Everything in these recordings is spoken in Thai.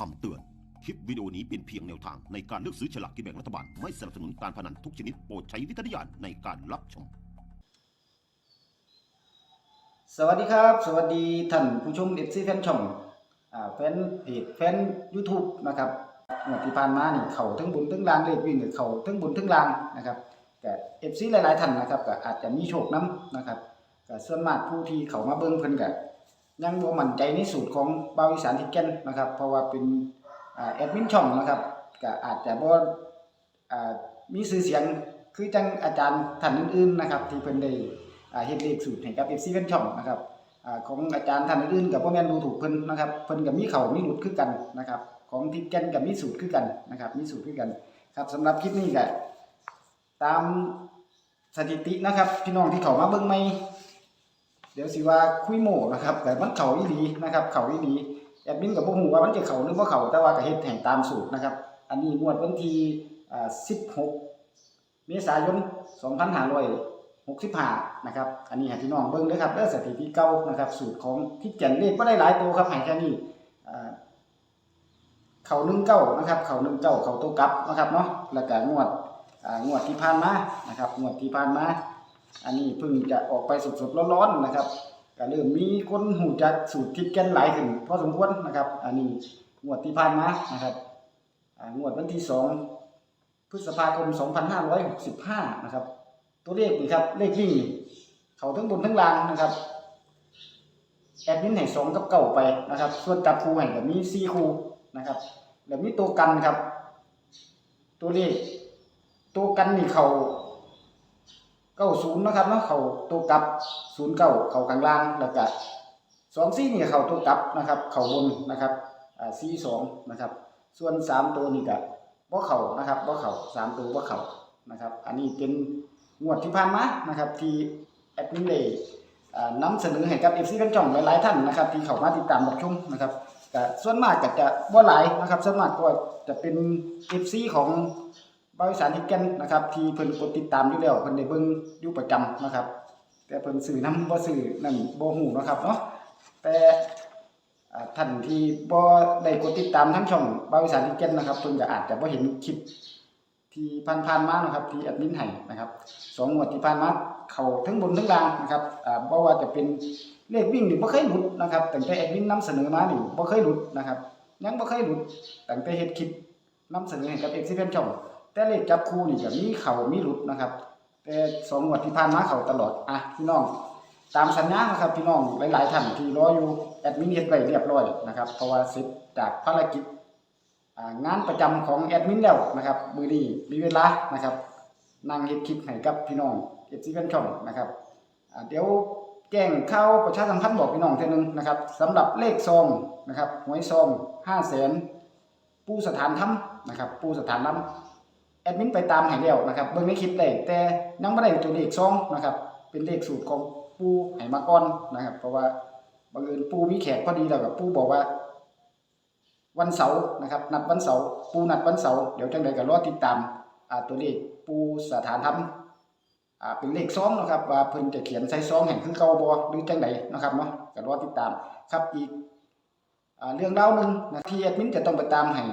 คำเตือน คลิปวิดีโอนี้เป็นเพียงแนวทางในการเลือกซื้อฉลากกินแบ่งรัฐบาล ไม่สนับสนุนการพนันทุกชนิดโปรดใช้วิจารณญาณในการรับชม สวัสดีครับ สวัสดีท่านผู้ชมเอฟซีแฟนช่องอ่าแฟนเพจแฟน YouTube นะครับงวดที่ผ่านมานี่เขาทั้งบนทั้งล่างเลขวิ่งกับเขาทั้งบนทั้งล่างนะครับแต่เอฟซีหลายๆท่านนะครับก็อาจจะมีโชคน้ำนะครับก็ส่วนมากผู้ที่เขามาเบิ่งเพิ่นก็ ยังบ่มั่นใจในสูตรของบาวอีสานทิกเก้นนะครับ เพราะว่าเป็นอ่าแอดมินช่องนะครับก็อาจจะบ่มีชื่อเสียงคือจังอาจารย์ท่านอื่นๆนะครับ ที่เพิ่นได้เฮ็ดเลขสูตรให้กับ FC กันช่องนะครับอของอาจารย์ท่านอื่นๆกับบ่แม่นดูถูกเพิ่นนะครับเพิ่นก็มีเขามีหลุดคือกันนะครับ ของทิศแก่นก็มีสูตรคือกันนะครับมีสูตรคือกันครับสำหรับคลิปนี้ก็ตามสถิตินะครับ พี่น้องที่เข้ามาเบิ่งใหม่ ดี๋ยวสิว่าคุยโม่นะครับแต่มันเข้าอีหลีนะครับ เข้าอีหลีแอดมินก็บ่ฮู้ว่ามันจะเข้าหรือบ่เข้าแต่ว่าก็เฮ็ดให้ตามสูตรนะครับ อันนี้งวดวันที่อ่า16เมษายน2565นะครับ อันนี้ให้พี่น้องเบิ่งด้อครับเด้อสถิติเก่านะครับ สูตรของที่แก่นเลขบ่ได้หลายตัวครับให้แค่นี้อ่าเข้านะครับ เข้า19เข้าตัวกลับนะครับเนาะแล้วก็งวดงวดที่ผ่านมานะครับงวดที่ผ่านมา อันนี้เพิ่งจะออกไปสดๆร้อนๆนะครับก็เริ่มมีคนหูจักสูตรทิศแก่นหลายขึ้นพอสมควรนะครับ อันนี้งวดที่ผ่านมานะครับงวดวันที่สองพฤษภาคม 2565 นะครับ ตัวเลขนี่ครับ เลขวิ่งเขาทั้งบนทั้งล่างนะครับแอดมินให้สองกับเก่าไปนะครับ ส่วนจับคู่ให้ก็มีสี่คูนะครับแล้วมีตัวกันครับ ตัวเลขตัวกันนี่เขา เก้าศูนย์นะครับเนาะเขาตัวกลับศูนย์เก้าเขากลางล่างแล้วก็สองซี่นี่เขาตัวกลับนะครับ เขาบนนะครับอ่าซี่สองนะครับ ส่วนสามตัวนี่ก็บ่เขานะครับบ่เขาสามตัวบ่เขานะครับ อันนี้เป็นงวดที่ผ่านมานะครับ ที่แอดมินเลยนำเสนอให้กับ FC กันจ่องหลายๆท่านนะครับ ที่เข้ามาติดตามรับชมนะครับก็ส่วนมากก็จะบ่าหลายนะครับ ส่วนมากก็จะเป็น FC ของ บริษัททิกเกนนะครับที่เพิ่นกดติดตามอยู่แล้วเพิ่นได้เบิ่งอยู่ประจำนะครับ แต่เพิ่นซื้อนำบ่ซื้อนั่นบ่ฮู้นะครับเนาะแต่ท่านที่บ่ได้กดติดตามทั้งช่องบริษัททิกเกนนะครับเพิ่นก็อาจจะบ่เห็นคลิปที่ผ่านๆมานะครับที่แอดมินให้นะครับสองงวดที่ผ่านมาเขาทั้งบนทั้งล่างนะครับอ่าบ่ว่าจะเป็นเลขวิ่งนี่บ่เคยหลุดนะครับตั้งแต่แอดมินนำเสนอมานี่บ่เคยหลุดนะครับยังบ่เคยหลุดตั้งแต่เฮ็ดคลิปนำเสนอให้กับ FC แฟนช่อง แต่เลขจับคู่นี่ก็มีเข้ามีหลุดนะครับ แต่สองงวดที่ผ่านมาเข้าตลอดอะพี่น้องตามสัญญานะครับพี่น้องหลายๆท่านที่รออยู่แอดมินเฮ็ดไว้เรียบร้อยนะครับเพราะว่าเสร็จจากภารกิจงานประจำของแอดมินแล้วนะครับมือนี้มีเวลานะครับนั่งเฮ็ดคลิปให้กับพี่น้องเอฟซีแฟนช่องนะครับเดี๋ยวแจ้งข่าวประชาสัมพันธ์บอกพี่น้องเท่านึงนะครับสำหรับเลขซองนะครับหวยซองห้าแสนปูสถานถ้ำนะครับปูสถานถ้ำ แอดมินไปตามให้แล้วนะครับเบิ่งในคลิปเลยแต่ยังไม่ได้ตัวเลขซองนะครับ เป็นเลขสูตรของปูให้มาก่อนนะครับ เพราะว่าบังเอิญปูมีแขกพอดีแล้วกับปูบอกว่า วันเสาร์นะครับ นัดวันเสาร์ปูนัดวันเสาร์เดี๋ยวจังใดก็รอติดตามอ่าตัวเลขปูสถานธรรมอ่าเป็นเลขซองนะครับ ว่าเพิ่นจะเขียนใส่ซองแห่งคือเก่าบ่หรือจังใดนะครับเนาะก็รอติดตามครับอีกอ่าเรื่องเล่าหนึ่งนะที่แอดมินจะต้องไปตามให้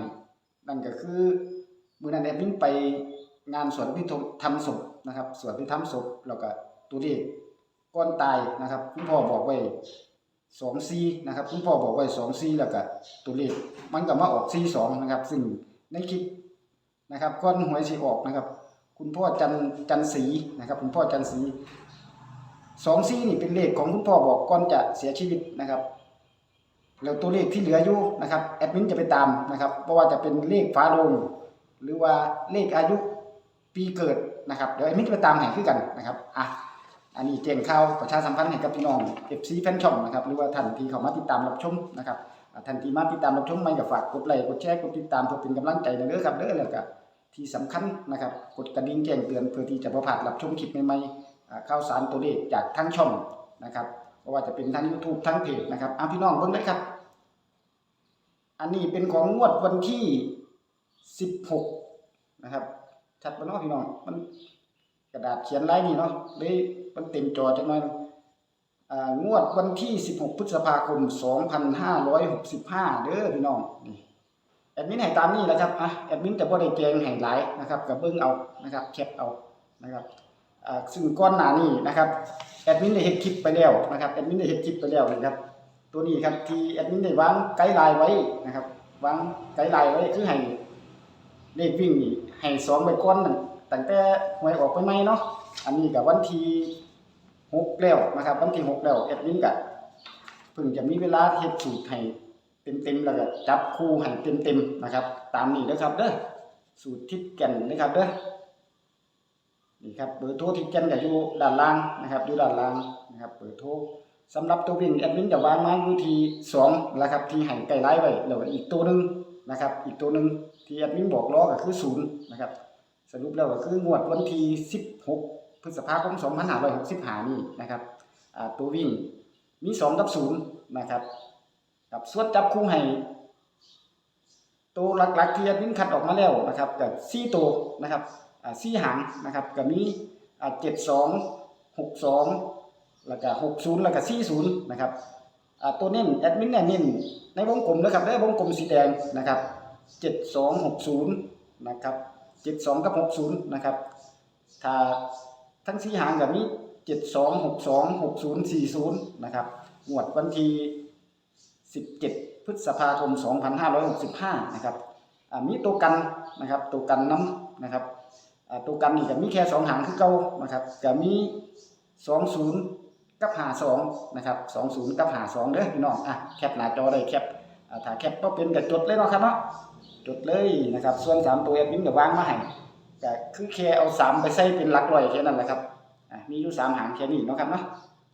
นั่นก็คือ มื้อนั้นแอดมินไปงานสวนพิธทำศพนะครับสวนพิธทำศพแล้วก็ตัวเลขก่อนตายนะครับ คุณพ่อบอกไว้สองซีนะครับคุณพ่อบอกไว้สองซีแล้วก็ตัวเลขมันก็มาออกซีสองนะครับ ซึ่งในคลิปนะครับก้อนหวยสีออกนะครับ คุณพ่อจันจันสีนะครับ คุณพ่อจันสีสองซีนี่เป็นเลขของคุณพ่อบอกก่อนจะเสียชีวิตนะครับแล้วตัวเลขที่เหลืออยู่นะครับแอดมินจะไปตามนะครับเพราะว่าจะเป็นเลขฟ้าโลง หรือว่าเลขอายุปีเกิดนะครับ เดี๋ยวแอดมินจะไปตามให้คือกันนะครับอะอันนี้แจ้งข่าวประชาสัมพันธ์ให้กับพี่น้อง FC แฟนช่องนะครับหรือว่าท่านที่เข้ามาติดตามรับชมนะครับท่านที่มาติดตามรับชมไม่ก็ฝากกดไลค์กดแชร์กดติดตามเพื่อเป็นกำลังใจนะเด้อครับเด้อแล้วก็ที่สำคัญนะครับกดกระดิ่งแจ้งเตือนเพื่อที่จะบ่พลาดรับชมคลิปใหม่ๆข่าวสารตัวเลขจากทั้งช่องนะครับเพราะว่าจะเป็นทั้ง YouTube ทั้งเพจนะครับอะพี่น้องเบิ่งได้ครับ อันนี้เป็นของงวดวันที่ 16นะครับชัดปะเนาะพี่น้องมันกระดาษเขียนลายนี่เนาะเลยมันเต็มจอจังหน่อยอ่างวดวันที่ 16 พฤษภาคม 2565 เด้อพี่น้องนี่ดมินให้ตามนี้แหละครับอะแอดมินจะบ่ได้เกรงให้หลายนะครับก็เบิ่งเอานะครับแคปเอานะครับอ่าซึ่งก่อนหน้านี้นะครับแอดมินได้เฮ็ดคลิปไปแล้วนะครับแอดมินได้เฮ็ดคลิปไปแล้วนะครับ ตัวนี้ครับที่แอดมินได้วางไกด์ไลน์ไว้นะครับวางไกด์ไลน์ไว้คือให้ เลขวิ่งนี่ให้สองไปก่อนตั้งแต่หวยออกไปใหมเนาะอันนี้ก็วันที่หกแล้วนะครับ วันที่หกแล้วแอดมินก็เพิ่งจะมีเวลาเฮ็ดสูตรให้เต็มๆแล้วก็จับคู่ให้เต็มๆนะครับ ตามนี้เด้อครับเด้อสูตรทิศแก่นนะครับเด้อนี่ครับเบอร์โทรทิศแก่นก็อยู่ด้านล่างนะครับอยู่ด้านล่างนะครับเบอร์โทรสำหรับตัววิ่งแอดมินจะวางมาอยู่ที่สองนะครับที่ให้ไกลไล่ไว้แล้วอีกตัวหนึ่งนะครับ อีกตัวหนึ่ง ที่แอดมินบอกล้อก็คือศูนย์นะครับ สรุปแล้วก็คืองวดวันที่16 พฤษภาคม2565นี่นะครับตัววิ่งมีสองกับศูนย์นะครับกับส่วนจับคู่ให้ตัวหลักๆที่แอดมินคัดออกมาแล้วนะครับกับสี่ตัวนะครับอ่าสี่หางนะครับก็มีเจ็ดสองหกสองแล้วก็60แล้วก็40นะครับตัวเน้นแอดมินเนี่ยเน้นในวงกลมนะครับได้วงกลมสีแดงนะครับ 7260นะครับ72 กับ 60นะครับถ้าทั้งสี่หางกับมี7262 6040นะครับงวดวันที่17 พฤษภาคม 2565นะครับอ่ามีตัวกันนะครับตัวกันน้ำนะครับตัวกันนี่ก็มีแค่สองหางคือเก่านะครับก็มี 20กับ52นะครับ20กับ52เด้อพี่น้องอะแคปหน้าจอได้แคปถ้าแคปบ่เป็นก็จดเลยเนาะครับเนาะ จดเลยนะครับ ส่วน3ตัวแอดมินก็วางมาให้ก็คือแค่เอา3ไปใส่เป็นหลักร้อยแค่นั้นแหละครับอะมีอยู่3หางแค่นี้เนาะครับเนาะ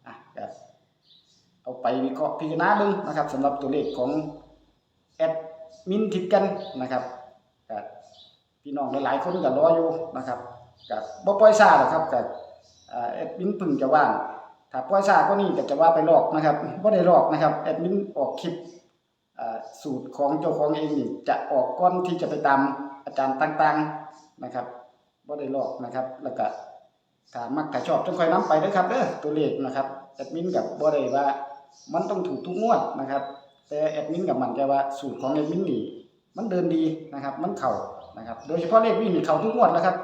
อะก็เอาไปวิเคราะห์พิจารณาเบิ่งนะครับสำหรับตัวเลขของแอดมินทิดกันนะครับก็พี่น้องหลายๆคนก็รออยู่นะครับก็บ่ปล่อยซาหรอกครับก็อ่าแอดมินพึ่งจะว่างถ้าปล่อยช้าก็นี่ก็จะว่าไปหลอกนะครับบ่ได้หลอกนะครับแอดมินออกคลิป สูตรของเจ้าของเองนี่จะออกก่อนที่จะไปตามอาจารย์ต่างๆนะครับบ่ได้หลอกนะครับ แล้วก็ถามักถ้าชอบจงค่อยนํไปด้อครับเด้อตัวเลขนะครับแอดมินกับบ่ได้ว่ามันต้องถูกทุกงวดนะครับ แต่แอดมินกับมันใจว่าสูตรของแอดมินนี่มันเดินดีนะครับ มันเข้านะครับ โดยเฉพาะเลขวิ่งนี่เข้าทุกงวดแล้วครับ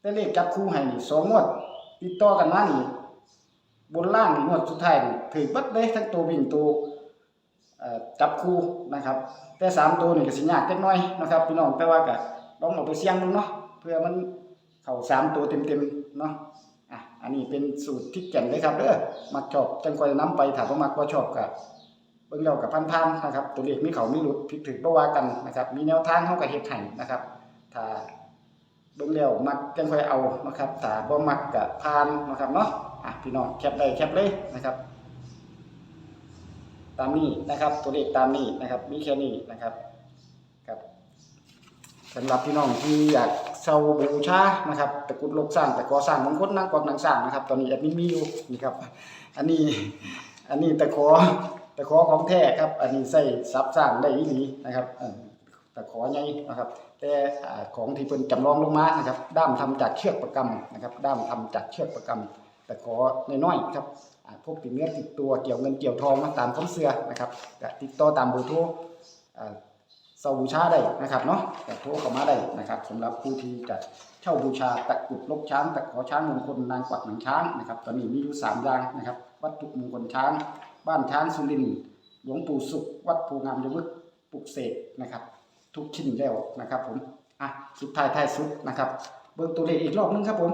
แต่เลขจับคู่ให้นี่สองงวด ติดต่อกันมานี่บนล่างนี่งวดสุดท้ายนี่ถือบัดเลยทั้งตัววิ่งตัว จับคู่นะครับ แต่สามตัวนี่ก็สิยากจักหน่อยนะครับพี่น้องแต่ว่าก็ลองเอาไปเสี่ยงดูเนาะเพื่อมันเข้าสามตัวเต็มๆเนาะอะอันนี้เป็นสูตรที่แก่นเลยครับเด้อมักชอบจังค่อยนํไปถ้าบ่มักบ่ชอบก็เบิ่งแล้วก็พันๆนะครับ ตัวเลขมีเขามีหลุดผิดถูกบ่ว่ากันนะครับ มีแนวทางเฮาก็เฮ็ดให้นะครับถ้าเบิ่งแล้วมักจังค่อยเอานะครับถ้าบ่มักก็ผ่านนะครับเนาะอะพี่น้องแคปได้แคปเลยนะครับ ตามนี้นะครับ ตัวเลขตามนี้นะครับ มีแค่นี้นะครับครับสำหรับพี่น้องที่อยากเช่าบูชานะครับตะกุดโลกสร้างแตะกอสร้างมงคลนางกวักนางสร้างนะครับ ตอนนี้แอดมินมีอยู่นี่ครับ อันนี้อันนี้ตะขอตะขอของแท้ครับ อันนี้ใส่ซับสร้างได้อีหลีนะครับตะขอใหญ่นะครับ แต่ของที่เพิ่นจำลองลงมานะครับ ด้ามทำจากเชือกประกำนะครับ ด้ามทำจากเชือกประกำแต่ขอน้อยๆครับ พวกติดเนื้อติดตัวเกี่ยวเงินเกี่ยวทองมาตามความเชื่อนะครับติดต่อตามเบอร์โทรอ่าเช่าบูชาได้นะครับเนาะแต่โทรเข้ามาได้นะครับสำหรับผู้ที่จะเช่าบูชาตะกรุดลกช้างตะขอช้างมงคลนางกวักหนังช้างนะครับตอนนี้มีอยู่สามอย่างนะครับวัตถุมงคลช้าง บ้านช้างสุรินหลวงปู่สุข วัดภูงามยมึกปลุกเสกนะครับ ทุกชิ้นแล้วนะครับผมอะสุดท้ายท้ายสุดนะครับ เบิ่งตัวเลขอีกรอบนึงครับผม